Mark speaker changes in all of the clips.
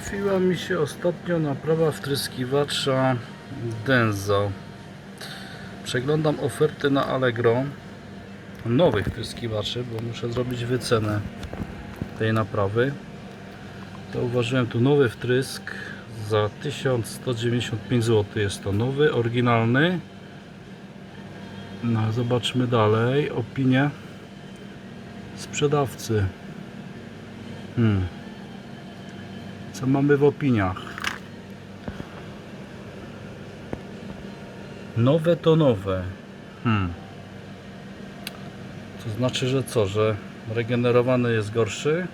Speaker 1: Trafiła mi się ostatnio naprawa wtryskiwacza Denso. Przeglądam oferty na Allegro nowych wtryskiwaczy, bo muszę zrobić wycenę tej naprawy. Zauważyłem tu nowy wtrysk za 1195 zł. Jest to nowy, oryginalny. No, zobaczmy dalej. Opinie sprzedawcy. Hmm. Co mamy w opiniach? Nowe to nowe. Hmm. To znaczy, że co, że regenerowany jest gorszy?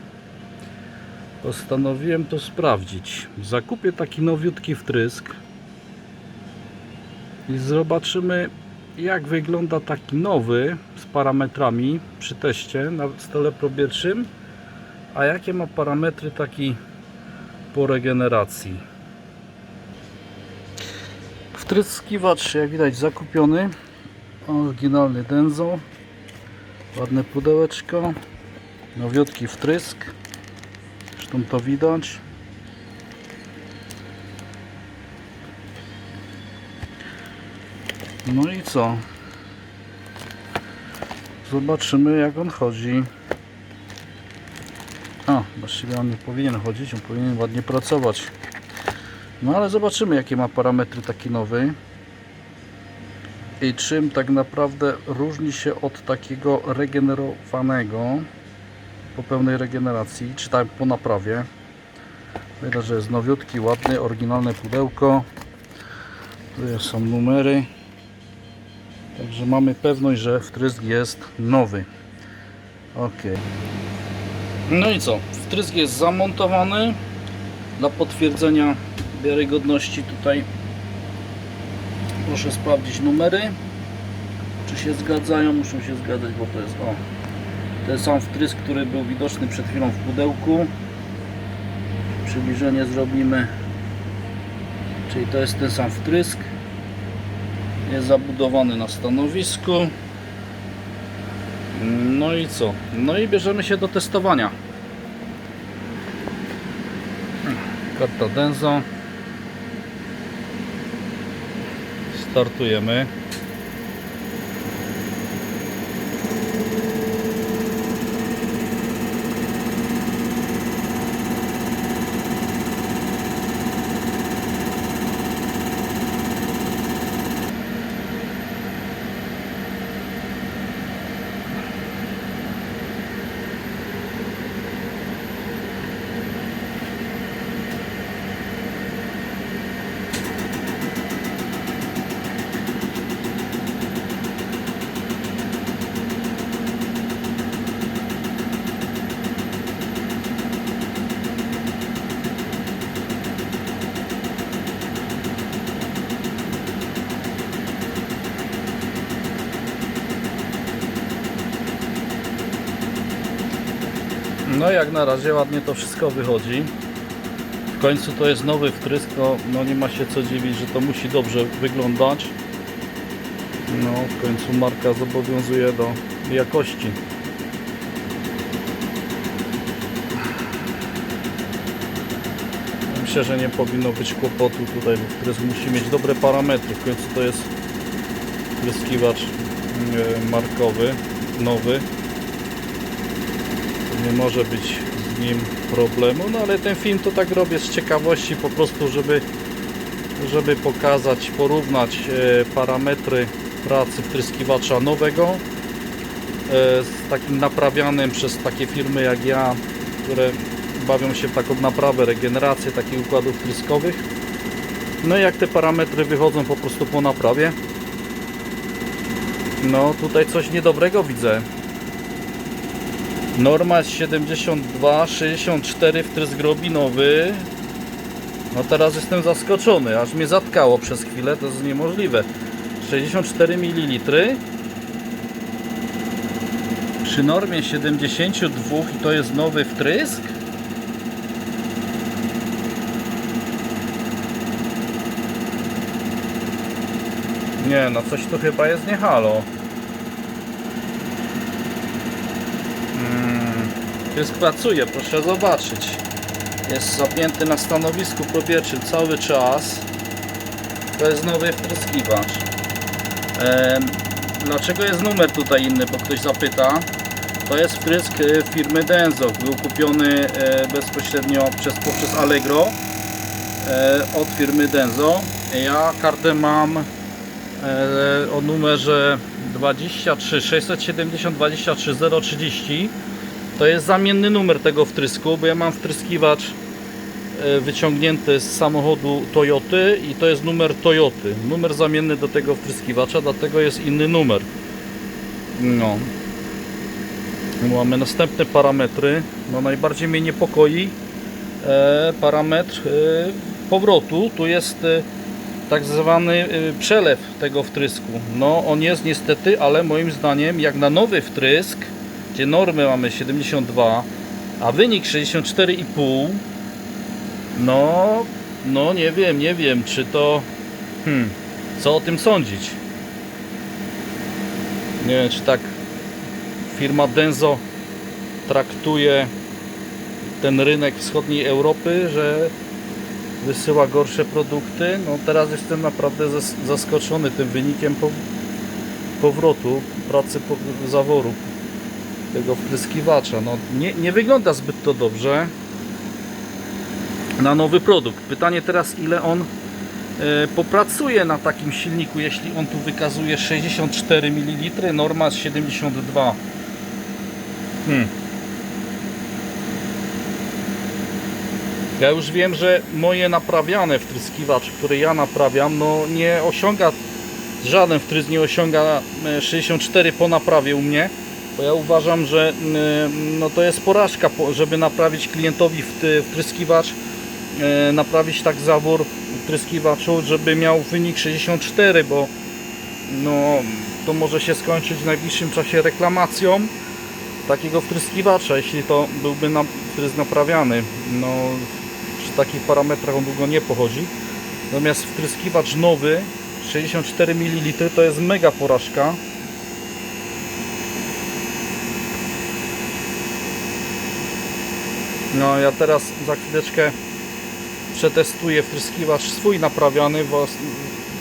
Speaker 1: Postanowiłem to sprawdzić. Zakupię taki nowiutki wtrysk i zobaczymy jak wygląda taki nowy z parametrami przy teście na stole probierczym, a jakie ma parametry taki po regeneracji. Wtryskiwacz jak widać zakupiony, oryginalny Denso, ładne pudełeczko, nowiutki wtrysk, zresztą to widać. No i co? Zobaczymy jak on chodzi. A, właściwie on nie powinien chodzić, on powinien ładnie pracować. No ale zobaczymy jakie ma parametry taki nowy. I czym tak naprawdę różni się od takiego regenerowanego po pełnej regeneracji, czy tak po naprawie. Widać, że jest nowiutki, ładny, oryginalne pudełko. Tu są numery. Także mamy pewność, że wtrysk jest nowy. Ok. No i co? Wtrysk jest zamontowany. Dla potwierdzenia wiarygodności tutaj proszę sprawdzić numery. Czy się zgadzają? Muszą się zgadzać, bo to jest o. Ten sam wtrysk, który był widoczny przed chwilą w pudełku. Przybliżenie zrobimy. Czyli to jest ten sam wtrysk jest zabudowany na stanowisku no i co? no i bierzemy się do testowania karta Denso. Startujemy No jak na razie ładnie to wszystko wychodzi. W końcu to jest nowy wtrysk, no, no nie ma się co dziwić, że to musi dobrze wyglądać. No w końcu marka zobowiązuje do jakości. Myślę, że nie powinno być kłopotu tutaj, bo wtrysk musi mieć dobre parametry. W końcu to jest wtryskiwacz e, markowy, nowy nie może być z nim problemu, no ale ten film to tak robię z ciekawości po prostu, żeby żeby pokazać, porównać e, parametry pracy wtryskiwacza nowego e, z takim naprawianym przez takie firmy jak ja, które bawią się w taką naprawę, regenerację takich układów wtryskowych. No i jak te parametry wychodzą po prostu po naprawie. No tutaj coś niedobrego widzę. Norma jest 72, 64 wtrysk robi nowy. No teraz jestem zaskoczony, aż mnie zatkało przez chwilę, to jest niemożliwe. 64 ml przy normie 72 i to jest nowy wtrysk? Nie, no coś tu chyba jest nie halo. Wtrysk pracuje, proszę zobaczyć. jest zapięty na stanowisku powietrznym cały czas. To jest nowy wtryskiwacz. Dlaczego jest numer tutaj inny, bo ktoś zapyta. To jest wtrysk e, firmy Denzo. Był kupiony e, bezpośrednio przez, poprzez Allegro e, od firmy Denzo. Ja kartę mam e, o numerze 23 670 23 030. To jest zamienny numer tego wtrysku, bo ja mam wtryskiwacz e, wyciągnięty z samochodu Toyoty i to jest numer Toyoty. Numer zamienny do tego wtryskiwacza, dlatego jest inny numer. No. Mamy następne parametry. No najbardziej mnie niepokoi e, parametr e, powrotu. Tu jest tak zwany przelew tego wtrysku. No on jest niestety, ale moim zdaniem jak na nowy wtrysk, gdzie normy mamy 72, a wynik 64,5 no, no nie wiem, nie wiem, czy to. Hmm, co o tym sądzić? Nie wiem, czy tak firma Denzo traktuje ten rynek wschodniej Europy, że wysyła gorsze produkty. No teraz jestem naprawdę zas- zaskoczony tym wynikiem po, powrotu pracy zaworu tego wpryskiwacza. No, nie, nie wygląda zbyt to dobrze na nowy produkt. Pytanie teraz, ile on e, popracuje na takim silniku, jeśli on tu wykazuje 64 ml, norma 72. Hmm. Ja już wiem, że moje naprawiane wtryskiwacz, który ja naprawiam, no nie osiąga, żaden wtrysk nie osiąga e, 64 po naprawie u mnie, bo ja uważam, że e, no to jest porażka, po- żeby naprawić klientowi wtryskiwacz, e, naprawić tak zawór wtryskiwaczu, żeby miał wynik 64, bo no to może się skończyć w najbliższym czasie reklamacją takiego wtryskiwacza, jeśli to byłby na, wtrysk naprawiany. No przy takich parametrach on długo nie pochodzi. Natomiast wtryskiwacz nowy 64 ml to jest mega porażka. No ja teraz za chwileczkę przetestuję wtryskiwacz swój naprawiany w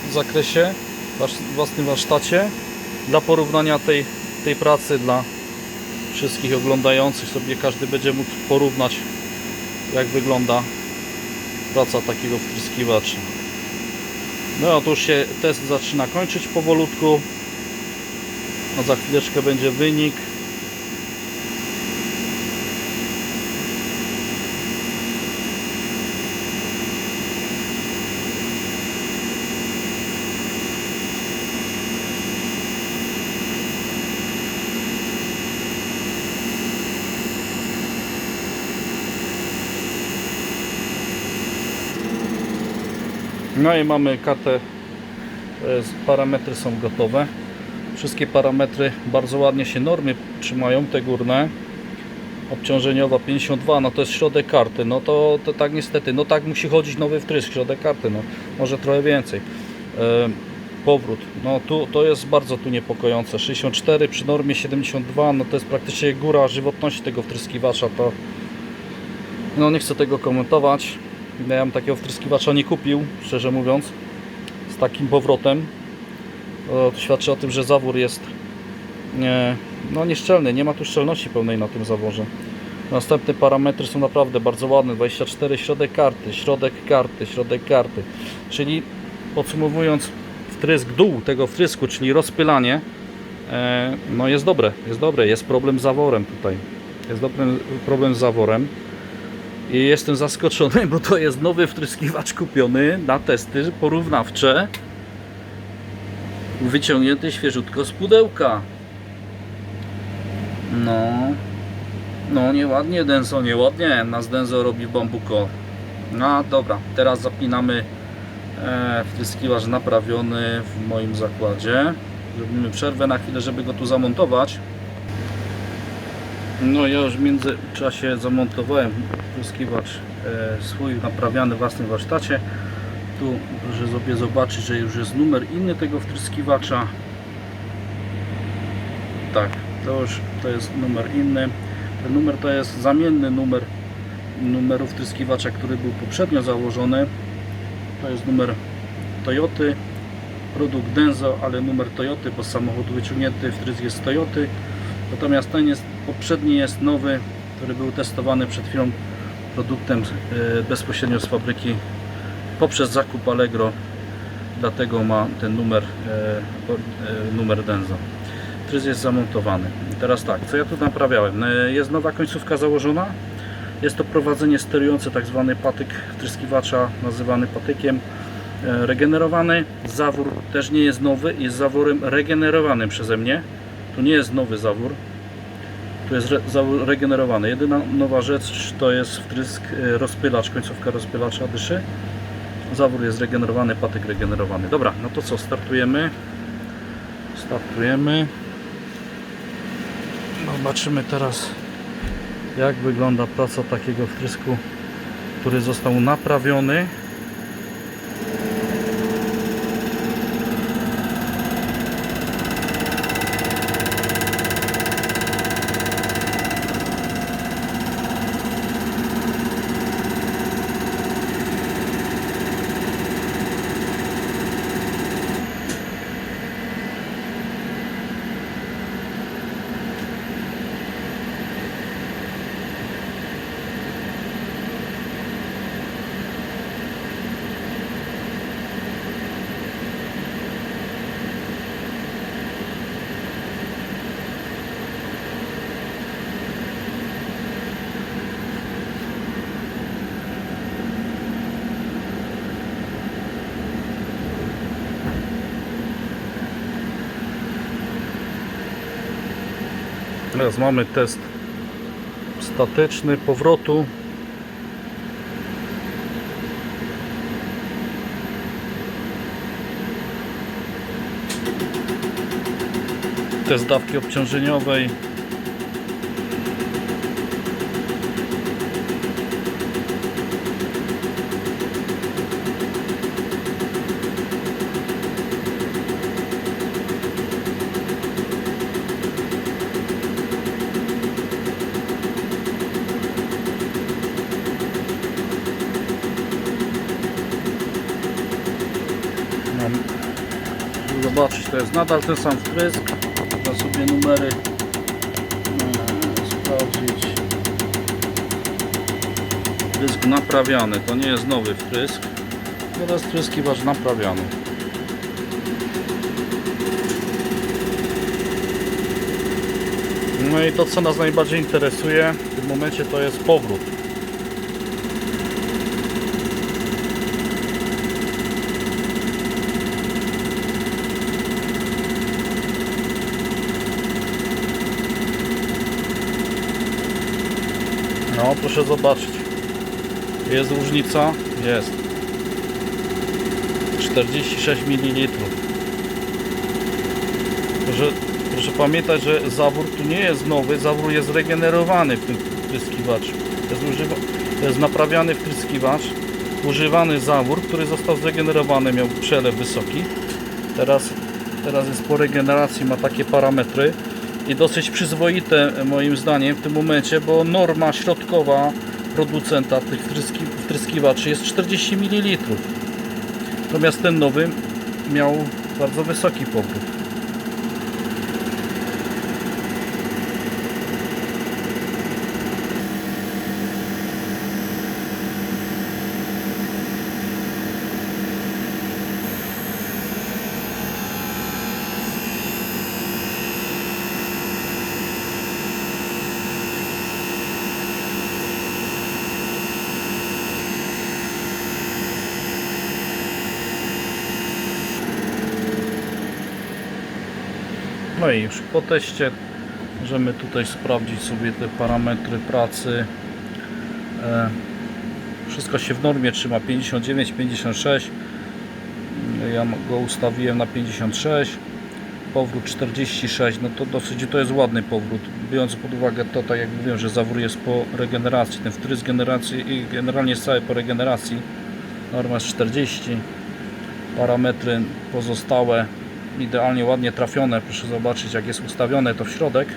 Speaker 1: w zakresie, wasz- własnym warsztacie dla porównania tej, tej pracy dla wszystkich oglądających sobie każdy będzie mógł porównać jak wygląda praca takiego wtryskiwacza. No to już się test zaczyna kończyć powolutku. No za chwileczkę będzie wynik No i mamy katę, jest, parametry są gotowe. Wszystkie parametry bardzo ładnie się normy trzymają, te górne. Obciążeniowa 52, no to jest środek karty, no to, to tak niestety, no tak musi chodzić nowy wtrysk, środek karty, no może trochę więcej. E, powrót, no tu to jest bardzo tu niepokojące, 64 przy normie 72, no to jest praktycznie góra żywotności tego wtryskiwacza, to no nie chcę tego komentować. Ja bym takiego wtryskiwacza nie kupił, szczerze mówiąc, z takim powrotem. To świadczy o tym, że zawór jest nie, no nieszczelny, nie ma tu szczelności pełnej na tym zaworze. Następne parametry są naprawdę bardzo ładne. 24 środek karty, środek karty, środek karty. Czyli podsumowując, wtrysk dół tego wtrysku, czyli rozpylanie, e, no jest dobre, jest dobre. Jest problem z zaworem tutaj. Jest dobry problem z zaworem. I jestem zaskoczony, bo to jest nowy wtryskiwacz kupiony na testy porównawcze. Wyciągnięty świeżutko z pudełka. No. No nieładnie Denso, nieładnie. Nas Denso robi bambuko. No dobra, teraz zapinamy e, wtryskiwacz naprawiony w moim zakładzie. Zrobimy przerwę na chwilę, żeby go tu zamontować. No ja już w międzyczasie zamontowałem wtryskiwacz e, swój naprawiany w własnym warsztacie. Tu proszę sobie zobaczyć, że już jest numer inny tego wtryskiwacza. Tak, to już to jest numer inny. Ten numer to jest zamienny numer numeru wtryskiwacza, który był poprzednio założony. To jest numer Toyoty, produkt Denso, ale numer Toyoty, bo samochód wyciągnięty wtrysk jest z Toyoty. Natomiast ten jest, poprzedni jest nowy, który był testowany przed chwilą produktem e, bezpośrednio z fabryki poprzez zakup Allegro. Dlatego ma ten numer, e, e, numer Denso. Tryz jest zamontowany. Teraz tak, co ja tu naprawiałem? Jest nowa końcówka założona. Jest to prowadzenie sterujące, tak zwany patyk wtryskiwacza, nazywany patykiem. Regenerowany. Zawór też nie jest nowy, jest zaworem regenerowanym przeze mnie. To nie jest nowy zawór. Tu jest re, zawór regenerowany. Jedyna nowa rzecz to jest wtrysk, e, rozpylacz, końcówka rozpylacza dyszy. Zawór jest regenerowany, patyk regenerowany. Dobra, no to co, startujemy. Startujemy. Zobaczymy teraz jak wygląda praca takiego wtrysku, który został naprawiony. Teraz mamy test statyczny powrotu. Test dawki obciążeniowej. Zobaczyć, to jest nadal ten sam wtrysk. Trzeba sobie numery e, sprawdzić. Wtrysk naprawiany, to nie jest nowy wtrysk. Teraz wtryskiwacz naprawiany. No i to co nas najbardziej interesuje w tym momencie to jest powrót. No, proszę zobaczyć. Jest różnica? Jest. 46 ml. Proszę, proszę pamiętać, że zawór tu nie jest nowy, zawór jest regenerowany w tym wtryskiwaczu. Jest, używa, jest naprawiany wtryskiwacz, używany zawór, który został zregenerowany, miał przelew wysoki. Teraz, teraz jest po regeneracji, ma takie parametry i dosyć przyzwoite moim zdaniem w tym momencie, bo norma środkowa producenta tych wtryski, wtryskiwaczy jest 40 ml. Natomiast ten nowy miał bardzo wysoki powrót. No i już po teście możemy tutaj sprawdzić sobie te parametry pracy. E, Wszystko się w normie trzyma 59, 56. Ja go ustawiłem na 56. Powrót 46, no to dosyć to jest ładny powrót. Biorąc pod uwagę to, tak jak mówiłem, że zawór jest po regeneracji, ten wtrysk generacji i generalnie jest cały po regeneracji. Norma jest 40. Parametry pozostałe idealnie ładnie trafione. Proszę zobaczyć jak jest ustawione to w środek.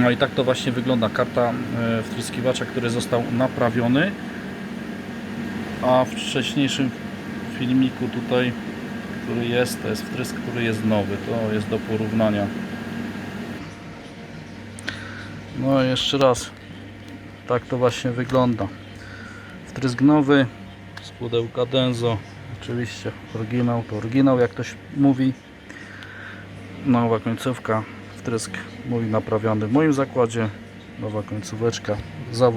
Speaker 1: No i tak to właśnie wygląda karta e, wtryskiwacza, który został naprawiony. A w wcześniejszym filmiku tutaj, który jest, to jest wtrysk, który jest nowy. To jest do porównania. No jeszcze raz. Tak to właśnie wygląda. Wtrysk nowy z pudełka Denzo. Oczywiście oryginał to oryginał, jak ktoś mówi. Nowa końcówka. Wtrysk mówi naprawiony w moim zakładzie. Nowa końcóweczka. Zawór